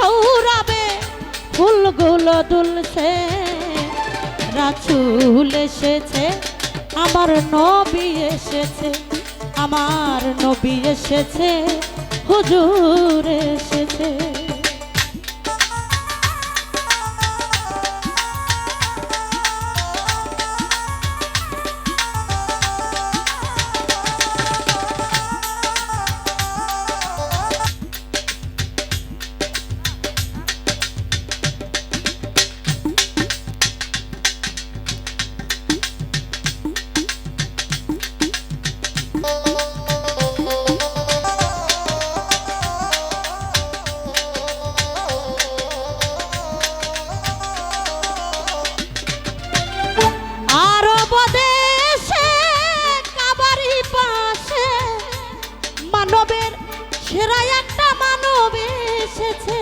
সৌরবে ফুলগুলো দুলছে রাসুল এসেছে আমার নবী এসেছে আমার নবী এসেছে হুজুর এসেছে। এসেছে।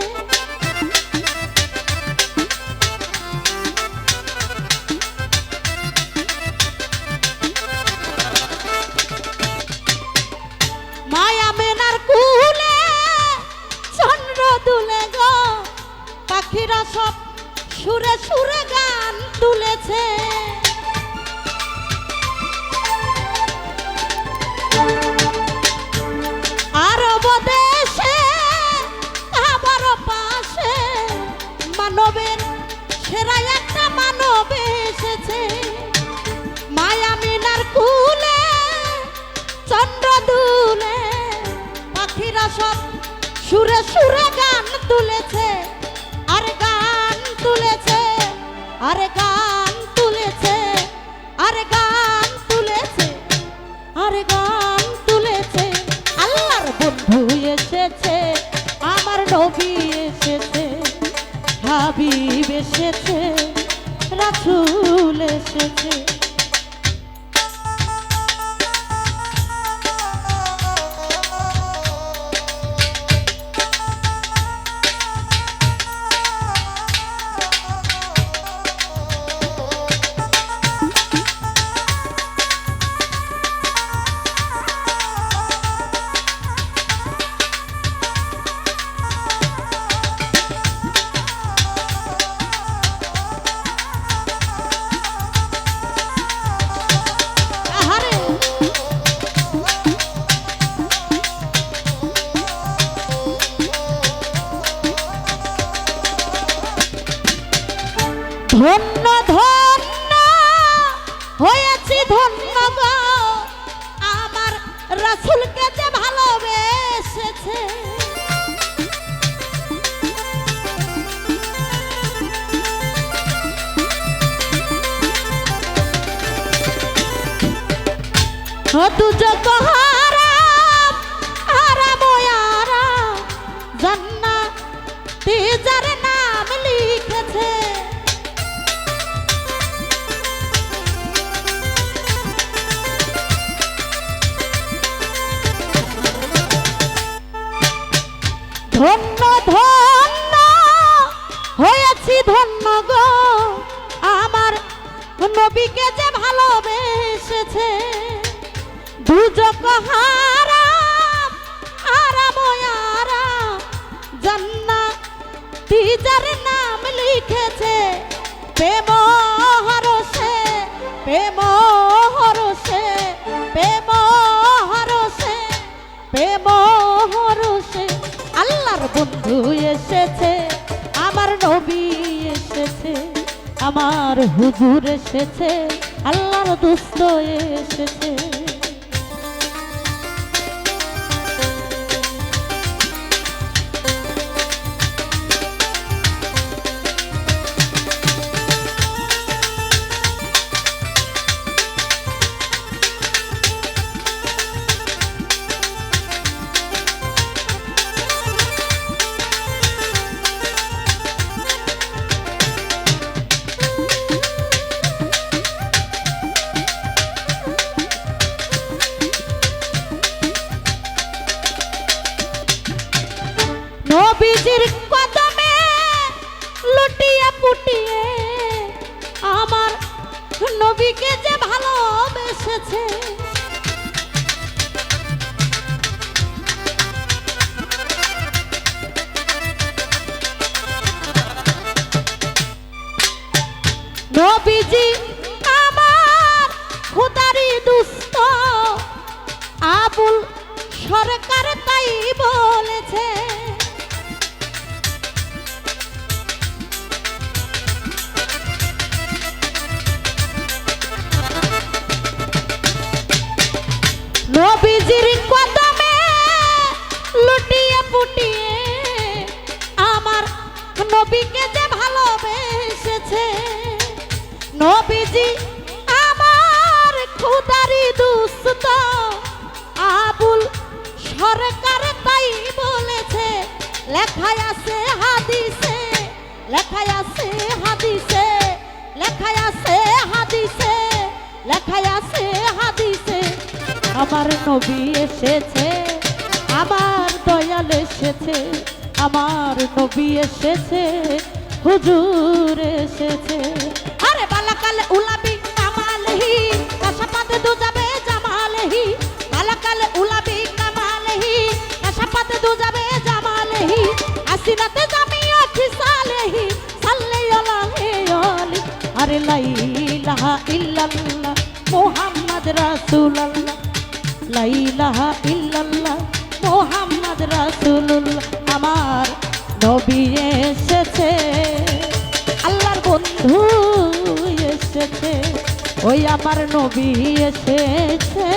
মায়া চন্দ্র দুলে পাখিরা সব সুরে সুরে গান তুলেছে। একটা সুরে সুরে গান তুলেছে, আর গান তুলেছে, আর গান তুলেছে, আর গান তুলেছে, আর গান তুলেছে। এসেছে, আমার নবী এসেছে, হাবিব এসেছে। রাসূল এসেছে। হয়েছি ধন্য আমার রাসুলকে যে ভালোবেসেছে। দুজক হারাম হারাম জান্নাতি যার ধন্য ধন্য, হয়েছি ধন্য গো। আমার নবীকে যে ভালোবেসেছে, দুজক হারাম হারাম হারাম জান্নাতি যার নাম লিখেছে, প্রেম হরসে প্রেম হরসে প্রেম হরসে প্রেম বন্ধু এসেছে আমার নবী এসেছে আমার হুজুর এসেছে আল্লাহর দুস্থ এসেছে। নবীকে যে নবীকে যে ভালোবেসেছে, নবীজি আমার খুদারি দুস্ত। আবুল সরকার তাই বলেছে, লেখায় আছে হাদিসে, লেখায় আছে হাদিসে, লেখায় আছে হাদিসে, লেখায় আছে হাদিসে। আমার নবী এসেছে, আমার দয়াল এসেছে। আমার নবী এসেছে, হুজুর এসেছে। আরে বালাকালে উলাবি, কামালহি, কাশাপাতে দু যাবে জামালহি। বালাকালে উলাবি, কামালহি, কাশাপাতে দু যাবে জামালহি। আসিরাতে জামিয়া খিসালহি সাল্লি আলাইহি আলি আরে লা ইলাহা ইল্লাল্লাহ, মুহাম্মদ রাসূলুল্লাহ। লা ইলাহা ইল্লাল্লাহ, মুহাম্মদ রাসূলুল্লাহ। নবী এসেছে। আল্লাহর বন্ধু এসেছে। ওই আমার নবী এসেছে।